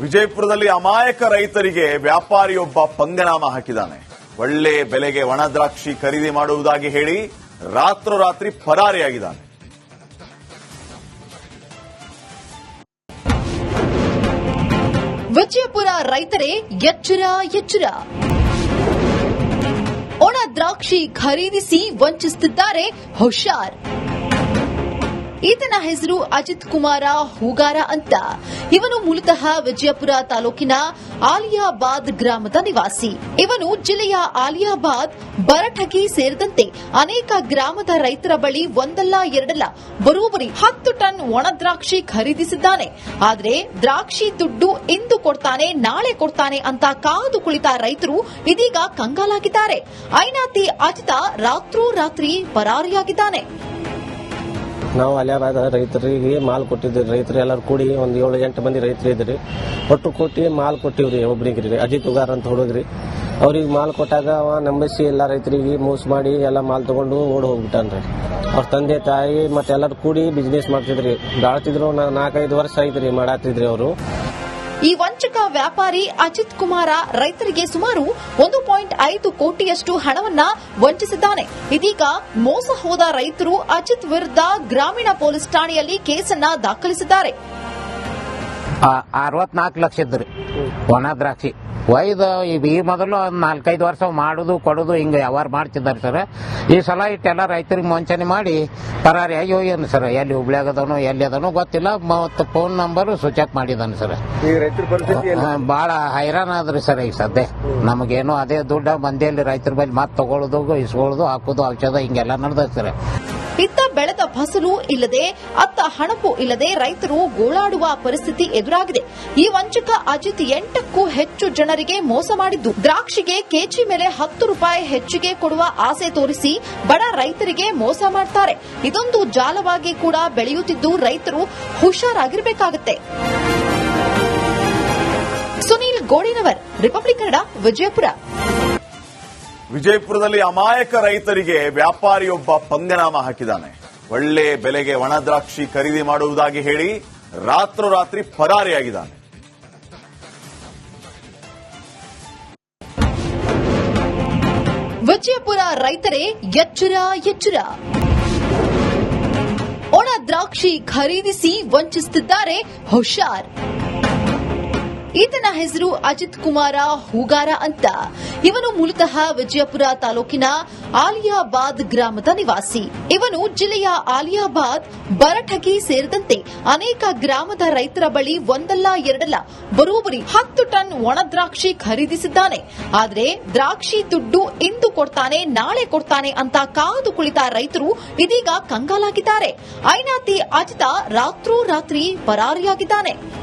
ವಿಜಯಪುರದಲ್ಲಿ ಅಮಾಯಕ ರೈತರಿಗೆ ವ್ಯಾಪಾರಿಯೊಬ್ಬ ಪಂಗನಾಮ ಹಾಕಿದ್ದಾನೆ. ಒಳ್ಳೆ ಬೆಲೆಗೆ ಒಣ ದ್ರಾಕ್ಷಿ ಖರೀದಿ ಮಾಡುವುದಾಗಿ ಹೇಳಿ ರಾತ್ರೋರಾತ್ರಿ ಪರಾರಿಯಾಗಿದ್ದಾನೆ. ವಿಜಯಪುರ ರೈತರೇ, ಎಚ್ಚರ ಎಚ್ಚರ. ಒಣ ದ್ರಾಕ್ಷಿ ಖರೀದಿಸಿ ವಂಚಿಸುತ್ತಿದ್ದಾರೆ ಹುಷಾರ್. ಈತನ ಹೆಸರು ಅಜಿತ್ ಕುಮಾರ ಹೂಗಾರ ಅಂತ. ಇವನು ಮೂಲತಃ ವಿಜಯಪುರ ತಾಲೂಕಿನ ಆಲಿಯಾಬಾದ್ ಗ್ರಾಮದ ನಿವಾಸಿ. ಇವನು ಜಿಲ್ಲೆಯ ಆಲಿಯಾಬಾದ್ ಬರಠಗಿ ಸೇರಿದಂತೆ ಅನೇಕ ಗ್ರಾಮದ ರೈತರ ಬಳಿ ಒಂದಲ್ಲ, ಎರಡಲ್ಲ ಬರೋಬ್ಬರಿ ಹತ್ತು ಟನ್ ಒಣ ದ್ರಾಕ್ಷಿ ಖರೀದಿಸಿದ್ದಾನೆ. ಆದರೆ ದ್ರಾಕ್ಷಿ ದುಡ್ಡು ಇಂದು ಕೊಡ್ತಾನೆ, ನಾಳೆ ಕೊಡ್ತಾನೆ ಅಂತ ಕಾದು ಕುಳಿತ ರೈತರು ಇದೀಗ ಕಂಗಾಲಾಗಿದ್ದಾರೆ. ಐನಾತಿ ಅಜಿತ ರಾತ್ರೋರಾತ್ರಿ ಪರಾರಿಯಾಗಿದ್ದಾನೆ. ನಾವು ಅಲಿಯಾಬಾದ್ ರೈತರಿಗೆ ಮಾಲ್ ಕೊಟ್ಟಿದ್ದೀವಿ ರೈತರು, ಎಲ್ಲರೂ ಕೂಡಿ ಒಂದು ಏಳು, ಎಂಟು ಮಂದಿ ರೈತರು ಇದ್ರಿ. ಒಟ್ಟು ಕೊಟ್ಟು ಮಾಲ್ ಕೊಟ್ಟಿವ್ರಿ ಒಬ್ರಿಗೆ ರೀ ಅಜಿತ್ ಉಗಾರ್ ಅಂತ ಹುಡುಗ್ರಿ. ಅವ್ರಿಗೆ ಮಾಲ್ ಕೊಟ್ಟಾಗ ಅವ ನಂಬಿಸಿ ಎಲ್ಲ ರೈತರಿಗೆ ಮೋಸ ಮಾಡಿ ಎಲ್ಲ ಮಾಲ್ ತಗೊಂಡು ಓಡ್ ಹೋಗ್ಬಿಟ್ಟಾನ್ರಿ ಅವ್ರ ತಂದೆ, ತಾಯಿ ಮತ್ತೆ ಎಲ್ಲರೂ ಕೂಡಿ ಬಿಸ್ನೆಸ್ ಮಾಡ್ತಿದ್ರಿ. ಬಾಳ್ತಿದ್ರು ನಾಲ್ಕೈದು ವರ್ಷ ಐತ್ರಿ ಮಾಡಾತಿದ್ರಿ ಅವರು. ಈ ವಂಚಕ ವ್ಯಾಪಾರಿ ಅಜಿತ್ ಕುಮಾರ ರೈತರಿಗೆ ಸುಮಾರು ಒಂದು ಪಾಯಿಂಟ್ ಐದು ಕೋಟಿಯಷ್ಟು ಹಣವನ್ನ ವಂಚಿಸಿದ್ದಾನೆ. ಇದೀಗ ಮೋಸ ಹೋದ ರೈತರು ಅಜಿತ್ ವಿರುದ್ಧ ಗ್ರಾಮೀಣ ಪೊಲೀಸ್ ಠಾಣೆಯಲ್ಲಿ ಕೇಸನ್ನ ದಾಖಲಿಸಿದ್ದಾರೆ. ಅರವತ್ನಾಲ್ಕು ಲಕ್ಷ ಇದ್ರಿ ಒಣ ದ್ರಾಕ್ಷಿ. ಒಯ್ದು ಈ ಮೊದಲು ಒಂದು ನಾಲ್ಕೈದು ವರ್ಷ ಮಾಡುದು ಕೊಡುದು ಹಿಂಗೆ ವ್ಯವಹಾರ ಮಾಡ್ತಿದ್ದಾರೆ ಸರ್. ಈ ಸಲ ಇಟ್ಟೆಲ್ಲ ರೈತರಿಗೆ ವಂಚನೆ ಮಾಡಿ ಪರಾರಿಯಾಗಿ ಏನು ಸರ್ ಎಲ್ಲಿ ಹುಬ್ಳ್ಯಾಗ ಆಗದನು ಎಲ್ಲಿ ಅದನೋ ಗೊತ್ತಿಲ್ಲ ಮತ್ತು ಫೋನ್ ನಂಬರ್ ಸ್ವಿಚ್ ಆಫ್ ಮಾಡಿದಾನೆ ಸರ್. ಬಹಳ ಹೈರಾಣ ಆದ್ರಿ ಸರ್ ಈಗ ಸದ್ಯ. ನಮಗೇನು ಅದೇ ದುಡ್ಡ ಮಂದಿಯಲ್ಲಿ ರೈತರ ಬಳಿ ಮತ್ತೆ ತಗೊಳ್ಳೋದು ಇಸ್ಕೊಳ್ಳೋದು ಹಾಕೋದು ಔಷಧ ಹಿಂಗೆಲ್ಲ ನಡೆದ ಸರ್. ಇತ್ತ ಬೆಳೆದ ಫಸಲು ಇಲ್ಲದೆ, ಅತ್ತ ಹಣವು ಇಲ್ಲದೆ ರೈತರು ಗೋಳಾಡುವ ಪರಿಸ್ಥಿತಿ ಎದುರಾಗಿದೆ. ಈ ವಂಚಕ ಅಜಿತ್ ಎಂಟಕ್ಕೂ ಹೆಚ್ಚು ಜನರಿಗೆ ಮೋಸ ಮಾಡಿದ್ದು. ದ್ರಾಕ್ಷಿಗೆ ಕೆಜಿ ಮೇಲೆ ಹತ್ತು ರೂಪಾಯಿ ಹೆಚ್ಚಿಗೆ ಕೊಡುವ ಆಸೆ ತೋರಿಸಿ ಬಡ ರೈತರಿಗೆ ಮೋಸ ಮಾಡ್ತಾರೆ. ಇದೊಂದು ಜಾಲವಾಗಿ ಕೂಡ ಬೆಳೆಯುತ್ತಿದ್ದು ರೈತರು ಹುಷಾರಾಗಿರಬೇಕಾಗುತ್ತೆ. ಸುನೀಲ್ ಗೋಡಿನವರ್ ರಿಪಬ್ಲಿಕ್ ಕನ್ನಡ, ವಿಜಯಪುರ. ವಿಜಯಪುರದಲ್ಲಿ ಅಮಾಯಕ ರೈತರಿಗೆ ವ್ಯಾಪಾರಿಯೊಬ್ಬ ಪಂಗನಾಮ ಹಾಕಿದ್ದಾನೆ. ಒಳ್ಳೆ ಬೆಲೆಗೆ ಒಣ ದ್ರಾಕ್ಷಿ ಖರೀದಿ ಮಾಡುವುದಾಗಿ ಹೇಳಿ ರಾತ್ರೋರಾತ್ರಿ ಪರಾರಿಯಾಗಿದ್ದಾನೆ. ವಿಜಯಪುರ ರೈತರೇ, ಎಚ್ಚರ ಎಚ್ಚರ. ಒಣ ದ್ರಾಕ್ಷಿ ಖರೀದಿಸಿ ವಂಚಿಸುತ್ತಿದ್ದಾರೆ ಹುಷಾರ್. ಈತನ ಹೆಸರು ಅಜಿತ್ ಕುಮಾರ ಹೂಗಾರ ಅಂತ. ಇವನು ಮೂಲತಃ ವಿಜಯಪುರ ತಾಲೂಕಿನ ಆಲಿಯಾಬಾದ್ ಗ್ರಾಮದ ನಿವಾಸಿ. ಇವನು ಜಿಲ್ಲೆಯ ಆಲಿಯಾಬಾದ್ ಬರಠಗಿ ಸೇರಿದಂತೆ ಅನೇಕ ಗ್ರಾಮದ ರೈತರ ಬಳಿ ಒಂದಲ್ಲ, ಎರಡಲ್ಲ ಬರೋಬ್ಬರಿ ಹತ್ತು ಟನ್ ಒಣದ್ರಾಕ್ಷಿ ಖರೀದಿಸಿದ್ದಾನೆ. ಆದರೆ ದ್ರಾಕ್ಷಿ ದುಡ್ಡು ಇಂದು ಕೊಡ್ತಾನೆ, ನಾಳೆ ಕೊಡ್ತಾನೆ ಅಂತ ಕಾದು ಕುಳಿತ ರೈತರು ಇದೀಗ ಕಂಗಾಲಾಗಿದ್ದಾರೆ. ಐನಾತಿ ಅಜಿತ ರಾತ್ರೋರಾತ್ರಿ ಪರಾರಿಯಾಗಿದ್ದಾನೆ.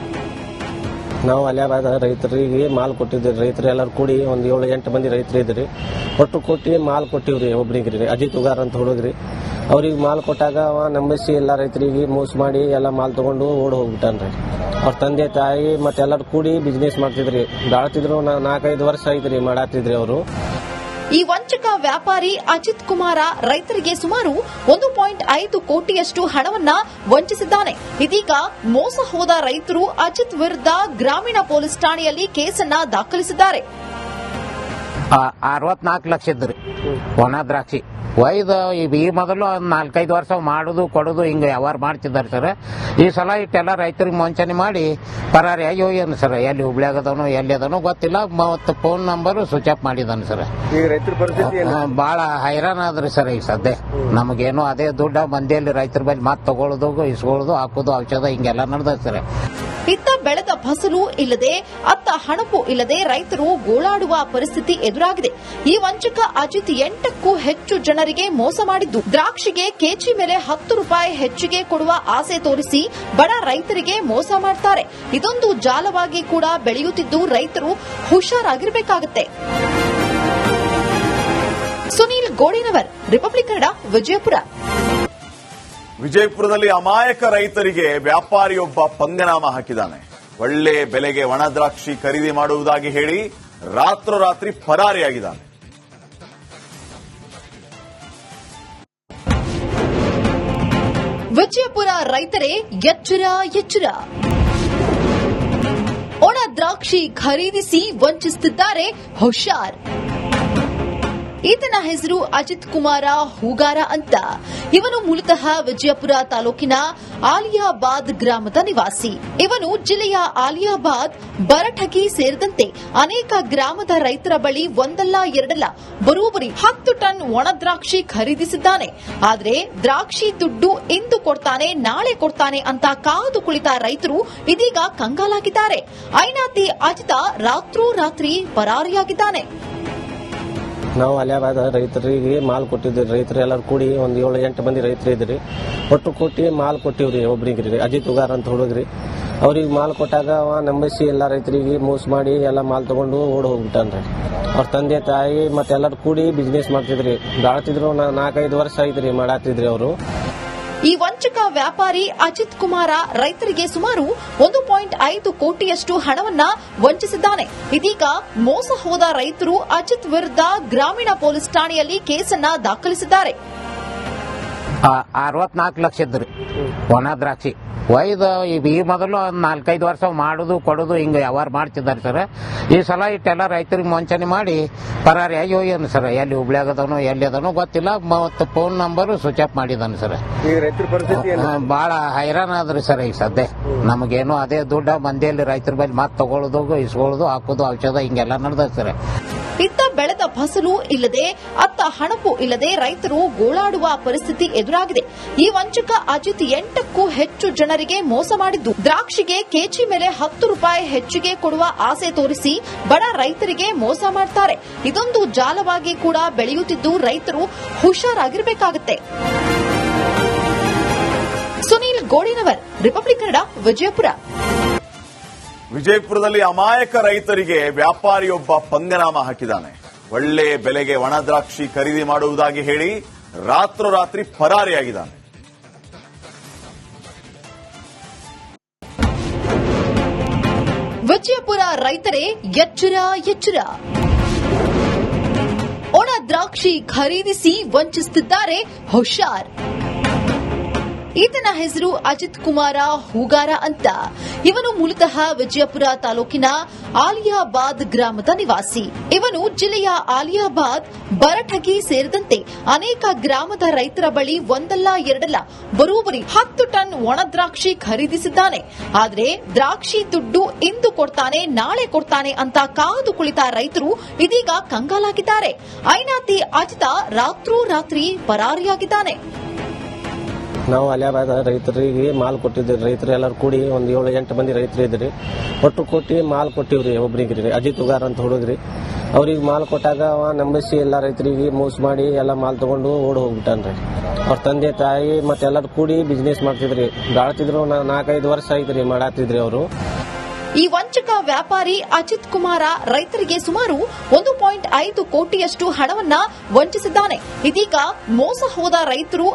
ನಾವು ಅಲಿಯಾಬಾದ್ ರೈತರಿಗೆ ಮಾಲ್ ಕೊಟ್ಟಿದ್ವಿ ರೈತರು ಎಲ್ಲರೂ ಕೂಡಿ ಒಂದು ಏಳು, ಎಂಟು ಮಂದಿ ರೈತರು ಇದ್ರಿ. ಒಟ್ಟು ಕೊಟ್ಟು ಮಾಲ್ ಕೊಟ್ಟಿವ್ರಿ ಒಬ್ಬರಿಗೆ ರೀ ಅಜಿತ್ ಉಗಾರ್ ಅಂತ ಹುಡುಗ್ರಿ. ಅವ್ರಿಗೆ ಮಾಲ್ ಕೊಟ್ಟಾಗ ಅವ ನಂಬಿಸಿ ಎಲ್ಲ ರೈತರಿಗೆ ಮೋಸ ಮಾಡಿ ಎಲ್ಲ ಮಾಲ್ ತಗೊಂಡು ಓಡ್ ಹೋಗ್ಬಿಟ್ಟಾನ್ರಿ. ಅವ್ರ ತಂದೆ, ತಾಯಿ ಮತ್ತೆ ಎಲ್ಲರೂ ಕೂಡಿ ಬಿಸ್ನೆಸ್ ಮಾಡ್ತಿದ್ರಿ. ಬಾಳ್ತಿದ್ರು ನಾಲ್ಕೈದು ವರ್ಷ ಐತ್ರಿ ಮಾಡಾತಿದ್ರಿ ಅವರು. ಈ ವಂಚಕ ವ್ಯಾಪಾರಿ ಅಜಿತ್ ಕುಮಾರ ರೈತರಿಗೆ ಸುಮಾರು ಒಂದು ಪಾಯಿಂಟ್ ಐದು ಕೋಟಿಯಷ್ಟು ಹಣವನ್ನ ವಂಚಿಸಿದ್ದಾನೆ. ಇದೀಗ ಮೋಸ ಹೋದ ರೈತರು ಅಜಿತ್ ವಿರುದ್ಧ ಗ್ರಾಮೀಣ ಪೊಲೀಸ್ ಠಾಣೆಯಲ್ಲಿ ಕೇಸನ್ನ ದಾಖಲಿಸಿದ್ದಾರೆ. ಅರವತ್ನಾಲ್ಕು ಲಕ್ಷ ಇದ್ರಿ ಒಣ ದ್ರಾಕ್ಷಿ. ಒಯ್ದು ಈ ಮೊದಲು ಒಂದ್ ನಾಲ್ಕೈದು ವರ್ಷ ಮಾಡುದು ಕೊಡುದು ಹಿಂಗೆ ವ್ಯವಹಾರ ಮಾಡ್ತಿದ್ದಾರೆ ಸರ್ ಈ ಸಲ ಇಟ್ಟೆಲ್ಲ ರೈತರಿಗೆ ವಂಚನೆ ಮಾಡಿ ಪರಾರಿಯಾಗಿ ಹೋಗ್ಯಾನ ಸರ್ ಎಲ್ಲಿ ಹುಬ್ಳ್ಯಾಗ ಅದನೋ ಎಲ್ಲಿ ಅದನೋ ಗೊತ್ತಿಲ್ಲ. ಮತ್ತು ಫೋನ್ ನಂಬರ್ ಸ್ವಿಚ್ ಆಫ್ ಮಾಡಿದಾನೆ ಸರ್ ಬಹಳ ಹೈರಾಣ ಆದ್ರಿ ಸರ್ ಈಗ ಸದ್ಯ. ನಮಗೇನು ಅದೇ ದುಡ್ಡ ಮಂದಿಯಲ್ಲಿ ರೈತರ ಬಳಿ ಮತ್ತೆ ತಗೊಳ್ಳೋದು ಇಸ್ಕೊಳ್ಳೋದು ಹಾಕೋದು ಔಷಧ ಹಿಂಗೆಲ್ಲ ನಡೆದ ಸರ್ ಇತ್ತ ಬೆಳೆದ ಫಸಲು ಇಲ್ಲದೆ ಹಣವು ಇಲ್ಲದೆ ರೈತರು ಗೋಳಾಡುವ ಪರಿಸ್ಥಿತಿ ಎದುರಾಗಿದೆ. ಈ ವಂಚಕ ಅಜಿತ್ ಎಂಟಕ್ಕೂ ಹೆಚ್ಚು ಜನರಿಗೆ ಮೋಸ ಮಾಡಿದ್ದು. ದ್ರಾಕ್ಷಿಗೆ ಕೆಜಿ ಮೇಲೆ ಹತ್ತು ರೂಪಾಯಿ ಹೆಚ್ಚಿಗೆ ಕೊಡುವ ಆಸೆ ತೋರಿಸಿ ಬಡ ರೈತರಿಗೆ ಮೋಸ ಮಾಡ್ತಾರೆ. ಇದೊಂದು ಜಾಲವಾಗಿ ಕೂಡ ಬೆಳೆಯುತ್ತಿದ್ದು ರೈತರು ಹುಷಾರಾಗಿರಬೇಕಾಗುತ್ತೆ. ಸುನೀಲ್ ಗೋಡಿನವರ್ ರಿಪಬ್ಲಿಕ್ ಕನ್ನಡ ವಿಜಯಪುರ. ವಿಜಯಪುರದಲ್ಲಿ ಅಮಾಯಕ ರೈತರಿಗೆ ವ್ಯಾಪಾರಿಯೊಬ್ಬ ಪಂಗನಾಮ ಹಾಕಿದ್ದಾನೆ. ಒಳ್ಳೆ ಬೆಲೆಗೆ ಒಣದ್ರಾಕ್ಷಿ ಖರೀದಿ ಮಾಡುವುದಾಗಿ ಹೇಳಿ ರಾತ್ರೋರಾತ್ರಿ ಫರಾರಿಯಾಗಿದ್ದಾನೆ ವಿಜಯಪುರ ರೈತರೇ, ಎಚ್ಚರ ಎಚ್ಚರ. ಒಣ ದ್ರಾಕ್ಷಿ ಖರೀದಿಸಿ ವಂಚಿಸುತ್ತಿದ್ದಾರೆ ಹುಷಾರ್. ಈತನ ಹೆಸರು ಅಜಿತ್ ಕುಮಾರ ಹೂಗಾರ ಅಂತ. ಇವನು ಮೂಲತಃ ವಿಜಯಪುರ ತಾಲೂಕಿನ ಆಲಿಯಾಬಾದ್ ಗ್ರಾಮದ ನಿವಾಸಿ. ಇವನು ಜಿಲ್ಲೆಯ ಆಲಿಯಾಬಾದ್ ಬರಠಗಿ ಸೇರಿದಂತೆ ಅನೇಕ ಗ್ರಾಮದ ರೈತರ ಬಳಿ ಒಂದಲ್ಲ, ಎರಡಲ್ಲ, ಬರೋಬರಿ ಹತ್ತು ಟನ್ ಒಣ ದ್ರಾಕ್ಷಿ ಖರೀದಿಸಿದ್ದಾನೆ. ಆದರೆ ದ್ರಾಕ್ಷಿ ದುಡ್ಡು ಇಂದು ಕೊಡ್ತಾನೆ, ನಾಳೆ ಕೊಡ್ತಾನೆ ಅಂತ ಕಾದು ಕುಳಿತ ರೈತರು ಇದೀಗ ಕಂಗಾಲಾಗಿದ್ದಾರೆ. ಐನಾತಿ ಅಜಿತ ರಾತ್ರೋರಾತ್ರಿ ಪರಾರಿಯಾಗಿದ್ದಾನೆ. ನಾವು ಅಲ್ಯಾಬಾದ ರೈತರಿಗೆ ಮಾಲ್ ಕೊಟ್ಟಿದ್ದೀವಿ ರೈತರು ಎಲ್ಲರೂ ಕೂಡಿ ಒಂದು ಏಳು, ಎಂಟು ಮಂದಿ ರೈತರು ಇದ್ರಿ. ಒಟ್ಟು ಕೊಟ್ಟು ಮಾಲ್ ಕೊಟ್ಟಿವ್ರಿ ಒಬ್ರಿಗೆ ರೀ ಅಜಿತ್ ಉಗಾರ್ ಅಂತ ಹುಡುಗ್ರಿ. ಅವ್ರಿಗೆ ಮಾಲ್ ಕೊಟ್ಟಾಗ ಅವ ನಂಬಿಸಿ ಎಲ್ಲ ರೈತರಿಗೆ ಮೋಸ ಮಾಡಿ ಎಲ್ಲ ಮಾಲ್ ತಗೊಂಡು ಓಡ್ ಹೋಗ್ಬಿಟ್ಟಾನ್ರಿ. ಅವ್ರ ತಂದೆ, ತಾಯಿ ಮತ್ತೆ ಎಲ್ಲರೂ ಕೂಡಿ ಬಿಸ್ನೆಸ್ ಮಾಡ್ತಿದ್ರಿ. ಬಾಳ್ತಿದ್ರು ನಾಲ್ಕೈದು ವರ್ಷ ಐತ್ರಿ ಮಾಡಾತಿದ್ರಿ ಅವರು. ಈ ವಂಚಕ ವ್ಯಾಪಾರಿ ಅಜಿತ್ ಕುಮಾರ ರೈತರಿಗೆ ಸುಮಾರು ಒಂದು ಪಾಯಿಂಟ್ ಐದು ಕೋಟಿಯಷ್ಟು ಹಣವನ್ನ ವಂಚಿಸಿದ್ದಾನೆ. ಇದೀಗ ಮೋಸ ಹೋದ ರೈತರು ಅಜಿತ್ ವಿರುದ್ಧ ಗ್ರಾಮೀಣ ಪೊಲೀಸ್ ಠಾಣೆಯಲ್ಲಿ ಕೇಸನ್ನ ದಾಖಲಿಸಿದ್ದಾರೆ. ಅರವತ್ನಾಲ್ಕು ಲಕ್ಷ ಒಣ ದ್ರಾಕ್ಷಿ. ಒಯ್ದು ಈ- ಈ ಮೊದಲು ಒಂದು ನಾಲ್ಕೈದು ವರ್ಷ ಮಾಡುದು ಕೊಡುದು ಹಿಂಗ ವ್ಯವಹಾರ ಮಾಡ್ತಿದ್ದಾರೆ ಸರ್. ಈ ಸಲ ಇಟ್ಟೆಲ್ಲ ರೈತರಿಗೆ ವಂಚನೆ ಮಾಡಿ ಪರಾರಿ ಆಗಿ ಹೋಗ್ಯಾನ ಸರ್ ಎಲ್ಲಿ ಹುಬ್ಳ್ಯಾಗದನೋ ಎಲ್ಲಿ ಅದನೋ ಗೊತ್ತಿಲ್ಲ ಮತ್ತು ಫೋನ್ ನಂಬರು ಸ್ವಿಚ್ ಆಫ್ ಮಾಡಿದಾನೆ ಸರ್. ಈ ಬಹಳ ಹೈರಾಣ ಆದ್ರಿ ಸರ್ ಈಗ ಸದ್ಯ. ನಮಗೇನು ಅದೇ ದುಡ್ಡ ಮಂದಿಯಲ್ಲಿ ರೈತರ ಬಳಿ ಮತ್ತೆ ತಗೊಳ್ಳೋದು ಇಸ್ಕೊಳ್ಳೋದು ಹಾಕೋದು ಔಷಧ ಹಿಂಗೆಲ್ಲ ನಡೆದ ಸರ್. ಇತ್ತ ಬೆಳೆದ ಫಸಲು ಇಲ್ಲದೆ ಅತ್ತ ಹಣವು ಇಲ್ಲದೆ ರೈತರು ಗೋಳಾಡುವ ಪರಿಸ್ಥಿತಿ ಎದುರಾಗಿದೆ. ಈ ವಂಚಕ ಅಜಿತ್ ಎಂಟಕ್ಕೂ ಹೆಚ್ಚು ಜನರಿಗೆ ಮೋಸ ಮಾಡಿದ್ದು. ದ್ರಾಕ್ಷಿಗೆ ಕೆಜಿ ಮೇಲೆ ಹತ್ತು ರೂಪಾಯಿ ಹೆಚ್ಚಿಗೆ ಕೊಡುವ ಆಸೆ ತೋರಿಸಿ ಬಡ ರೈತರಿಗೆ ಮೋಸ ಮಾಡ್ತಾರೆ. ಇದೊಂದು ಜಾಲವಾಗಿ ಕೂಡ ಬೆಳೆಯುತ್ತಿದ್ದು ರೈತರು ಹುಷಾರಾಗಿರಬೇಕಾಗುತ್ತೆ. ಸುನೀಲ್ ಗೋಡಿನವರ್, ರಿಪಬ್ಲಿಕ್ ಕನ್ನಡ, ವಿಜಯಪುರ. ವಿಜಯಪುರದಲ್ಲಿ ಅಮಾಯಕ ರೈತರಿಗೆ ವ್ಯಾಪಾರಿಯೊಬ್ಬ ಪಂಗನಾಮ ಹಾಕಿದ್ದಾನೆ. ಒಳ್ಳೆ ಬೆಲೆಗೆ ಒಣ ದ್ರಾಕ್ಷಿ ಖರೀದಿ ಮಾಡುವುದಾಗಿ ಹೇಳಿ ರಾತ್ರೋರಾತ್ರಿ ಪರಾರಿಯಾಗಿದ್ದಾನೆ. ವಿಜಯಪುರ ರೈತರೇ ಎಚ್ಚರ ಎಚ್ಚರ. ಒಣ ದ್ರಾಕ್ಷಿ ಖರೀದಿಸಿ ವಂಚಿಸುತ್ತಿದ್ದಾರೆ ಹುಷಾರ್. ಈತನ ಹೆಸರು ಅಜಿತ್ ಕುಮಾರ ಹೂಗಾರ ಅಂತ. ಇವನು ಮೂಲತಃ ವಿಜಯಪುರ ತಾಲೂಕಿನ ಆಲಿಯಾಬಾದ್ ಗ್ರಾಮದ ನಿವಾಸಿ. ಇವನು ಜಿಲ್ಲೆಯ ಆಲಿಯಾಬಾದ್ ಬರಠಗಿ ಸೇರಿದಂತೆ ಅನೇಕ ಗ್ರಾಮದ ರೈತರ ಬಳಿ ಒಂದಲ್ಲ ಎರಡಲ್ಲ ಬರೋಬರಿ ಹತ್ತು ಟನ್ ಒಣ ದ್ರಾಕ್ಷಿ ಖರೀದಿಸಿದ್ದಾನೆ. ಆದರೆ ದ್ರಾಕ್ಷಿ ದುಡ್ಡು ಇಂದು ಕೊಡ್ತಾನೆ, ನಾಳೆ ಕೊಡ್ತಾನೆ ಅಂತ ಕಾದು ಕುಳಿತ ರೈತರು ಇದೀಗ ಕಂಗಾಲಾಗಿದ್ದಾರೆ. ಐನಾತಿ ಅಜಿತ ರಾತ್ರೋರಾತ್ರಿ ಪರಾರಿಯಾಗಿದ್ದಾನೆ. ನಾವು ಅಲ್ಯಾಬಾದ ರೈತರಿಗೆ ಮಾಲ್ ಕೊಟ್ಟಿದ್ದೀವಿ. ರೈತರು ಎಲ್ಲರೂ ಕೂಡಿ ಒಂದು ಏಳು, ಎಂಟು ಮಂದಿ ರೈತರು ಇದ್ರಿ. ಒಟ್ಟು ಕೊಟ್ಟು ಮಾಲ್ ಕೊಟ್ಟಿವ್ರಿ ಒಬ್ರಿಗೆ ರೀ, ಅಜಿತ್ ಉಗಾರ್ ಅಂತ ಹುಡುಗ್ರಿ. ಅವ್ರಿಗೆ ಮಾಲ್ ಕೊಟ್ಟಾಗ ಅವ ನಂಬಿಸಿ ಎಲ್ಲ ರೈತರಿಗೆ ಮೋಸ ಮಾಡಿ ಎಲ್ಲ ಮಾಲ್ ತಗೊಂಡು ಓಡ್ ಹೋಗ್ಬಿಟ್ಟನ್ರಿ ಅವ್ರ ತಂದೆ, ತಾಯಿ ಮತ್ತೆ ಎಲ್ಲರೂ ಕೂಡಿ ಬಿಸ್ನೆಸ್ ಮಾಡ್ತಿದ್ರಿ. ಬಾಳ್ತಿದ್ರು ನಾಲ್ಕೈದು ವರ್ಷ ಐತ್ರಿ ಮಾಡಾತಿದ್ರಿ ಅವರು. ಈ ವಂಚಕ ವ್ಯಾಪಾರಿ ಅಜಿತ್ ಕುಮಾರ ರೈತರಿಗೆ ಸುಮಾರು ಒಂದು ಪಾಯಿಂಟ್ ಐದು ಕೋಟಿಯಷ್ಟು ಹಣವನ್ನ ವಂಚಿಸಿದ್ದಾನೆ. ಇದೀಗ ಮೋಸ ಹೋದ ರೈತರು